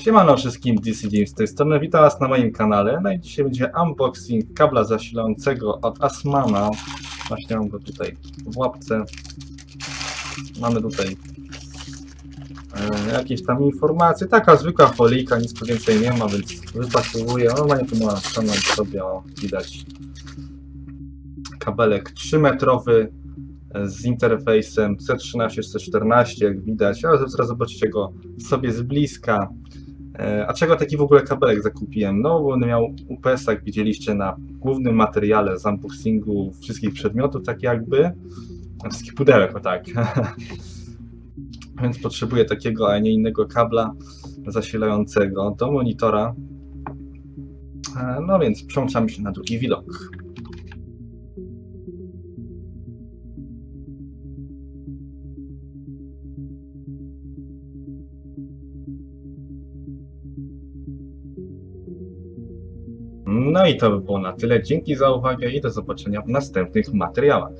Siemano wszystkim, DC Games z tej strony, witam was na moim kanale. No i dzisiaj będzie unboxing kabla zasilającego od Asmana. Właśnie mam go tutaj w łapce. Mamy tutaj e, jakieś tam informacje, taka zwykła folika, nic więcej nie ma, więc wypakowuję. Normalnie tu można ściągnąć sobie, o, widać kabelek 3 metrowy z interfejsem C13, C14, jak widać, ale zaraz zobaczycie go sobie z bliska. E, A czego taki w ogóle kabelek zakupiłem? No, bo on miał UPS, jak widzieliście na głównym materiale z unboxingu wszystkich przedmiotów, tak jakby. Wszystkich pudełek, o tak. Więc potrzebuję takiego, a nie innego kabla zasilającego do monitora. E, No więc przełączamy się na drugi widok. No i to by było na tyle. Dzięki za uwagę i do zobaczenia w następnych materiałach.